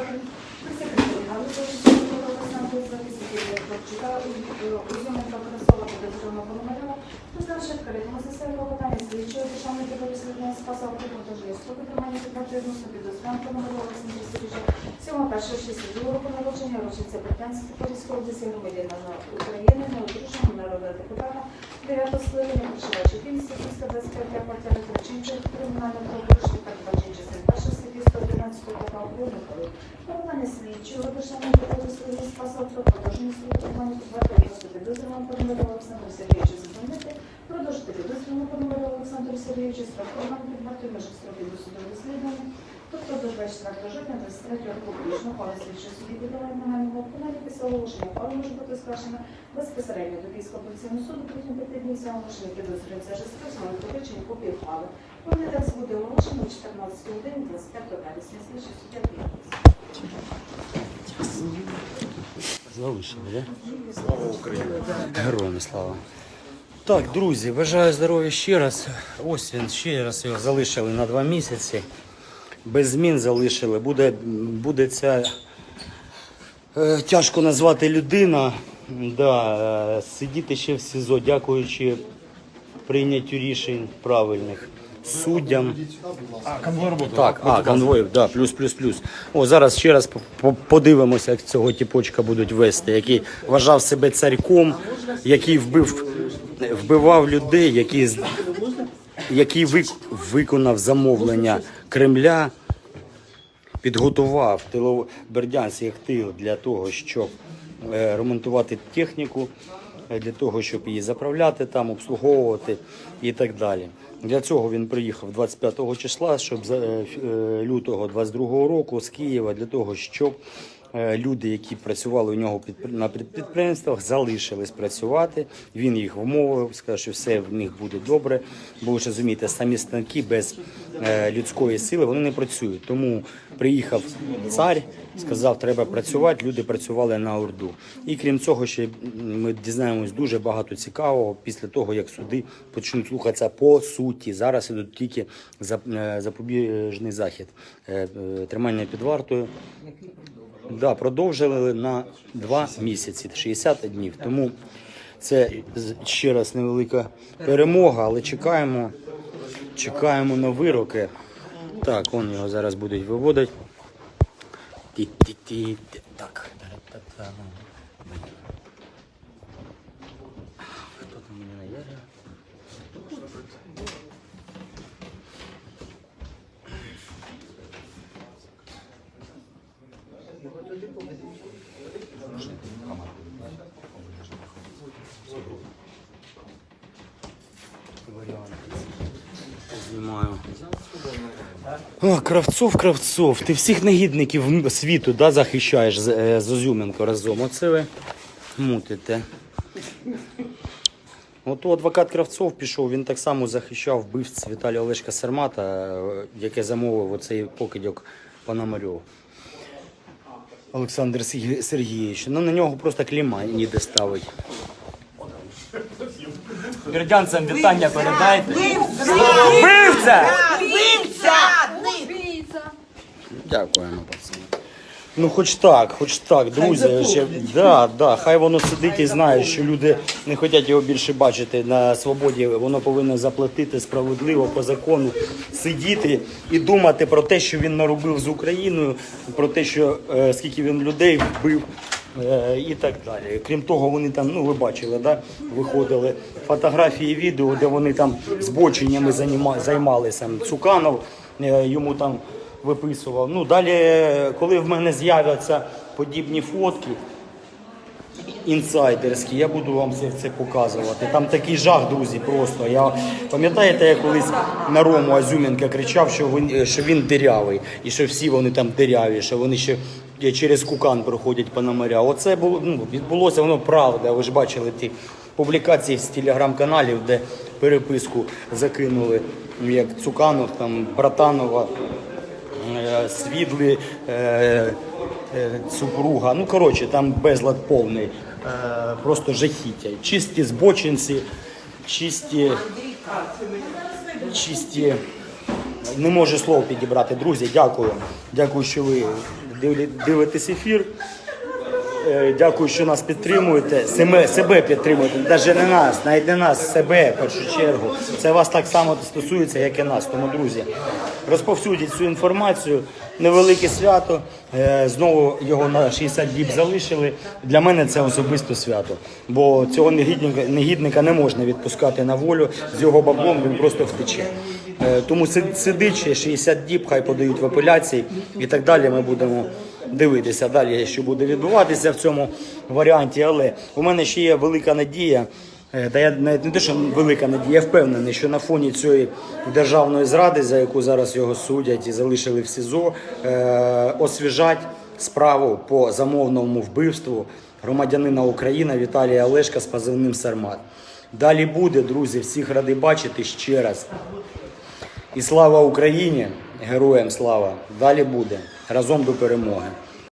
Секретарі Галицького суду Олександра Записників Хлопчука, Узьоменка Красова, Підозрюваного Пономарьова, Познавши відкритому за себе клопотання слідчого державної підрозділення спаса окремо та жорстко підтримання підвати відносно підозрюваного Пономарьова Олександра Сергійовича, 7 першого 62 року народження, рочиця Британської Поліської області, громадянина України, неодруженого народного депутата, 9 скликання, проживаючи Київська 25 квартира, Тричинчик, кримінального правопорушення, передбачення частин 211 права кодексу, формування слідчого, державного доходу своїх спасав про продовження слідування підготовки підозрюваного Пономарьова Олександру Сергійовичу Заземнити, продовжити підозрюваного Пономарьова Олександру Сергійовичу з врахуванням підварту межах строків досудового розслідування, тобто до 24 жовтня 23 року публічно, але слідчий суді віддаває нагального виконання після оголошення, але може бути скаржена безпосередньо до Київського суду протягом 5 кінця оголошення підозрюється вже списано доручення копії ухвали. Виглядач буде оголошено 14 годині 25 вересня. Слідчі суддя Залишили, да? Слава Україні! Героям слава! Так, друзі, бажаю здоров'я ще раз. Ось він ще раз його залишили на два місяці. Без змін залишили. Буде, буде ця е, тяжко назвати людина. Да, е, сидіти ще в СІЗО, дякуючи прийняттю рішень правильних суддям. Так, а, конвоїв, да, плюс, плюс, плюс. О, зараз ще раз по- по- подивимося, як цього тіпочка будуть вести, який вважав себе царьком, який вбив, вбивав людей, який, який вик- виконав замовлення Кремля, підготував тилов... Бердянський тил для того, щоб ремонтувати техніку, е, для того, щоб її заправляти там, обслуговувати і так далі. Для цього він приїхав 25 числа, щоб е, е, лютого 22 року з Києва, для того, щоб е, люди, які працювали у нього на під- підприємствах, залишились працювати. Він їх вмовив, сказав, що все в них буде добре. Бо ви ж розумієте, самі станки без е, людської сили вони не працюють. Тому приїхав цар, сказав, треба працювати. Люди працювали на Орду. І крім цього, ще ми дізнаємось дуже багато цікавого після того, як суди почнуть слухатися по суті. Зараз ідуть тільки е, запобіжний захід, е, е, тримання під вартою. Да, продовжили на два місяці, 60 днів. Тому це ще раз невелика перемога, але чекаємо, чекаємо на вироки. Так, он його зараз будуть виводити. Ті-ті-ті. Так. Хто там мене наярив? Знімаю. О, Кравцов, Кравцов, ти всіх негідників світу да, захищаєш з, е, з Озюменко разом. Оце ви мутите. От адвокат Кравцов пішов, він так само захищав вбивць Віталія Олешка Сермата, е, яке замовив оцей покидьок Пономарьов. Олександр Сергій- Сергійович. Ну на нього просто кліма ніде ставить. Бердянцям вітання передайте. Вбивця! Дякуємо, пацани. Ну, хоч так, хоч так, друзі. Ще, да, да, хай воно сидить і знає, що люди не хочуть його більше бачити на свободі. Воно повинно заплатити справедливо по закону, сидіти і думати про те, що він наробив з Україною, про те, що е, скільки він людей вбив. е, І так далі. Крім того, вони там, ну ви бачили, да, виходили фотографії, відео, де вони там збоченнями займалися. Цуканов е, йому там виписував. Ну, далі, коли в мене з'являться подібні фотки інсайдерські, я буду вам це, це показувати. Там такий жах, друзі, просто. Я, пам'ятаєте, я колись на Рому Азюменка кричав, що він, що він дирявий, і що всі вони там диряві, що вони ще через кукан проходять Пономаря. Оце було, ну, відбулося, воно правда. Ви ж бачили ті публікації з телеграм-каналів, де переписку закинули, як Цуканов, там, Братанова, е, Свідли, е, е, супруга. Ну, коротше, там безлад повний. Е, Просто жахіття. Чисті збочинці, чисті, чисті. Не можу слов підібрати. Друзі, дякую. Дякую, що ви дивитесь ефір. Е, Дякую, що нас підтримуєте. Себе, себе підтримуєте. Навіть не нас, навіть не нас, себе в першу чергу. Це вас так само стосується, як і нас. Тому, друзі, розповсюдіть цю інформацію. Невелике свято. Е, Знову його на 60 діб залишили. Для мене це особисто свято. Бо цього негідника, негідника не можна відпускати на волю. З його баблом він просто втече. Е, Тому си- сидить ще 60 діб, хай подають в апеляції і так далі. Ми будемо дивитися далі, що буде відбуватися в цьому варіанті. Але у мене ще є велика надія. е, Та я навіть не те, що велика надія, я впевнений, що на фоні цієї державної зради, за яку зараз його судять і залишили в СІЗО, е, освіжать справу по замовному вбивству громадянина України Віталія Олешка з позивним Сармат. Далі буде, друзі, всіх радий бачити ще раз. І слава Україні! Героям слава! Далі буде разом до перемоги.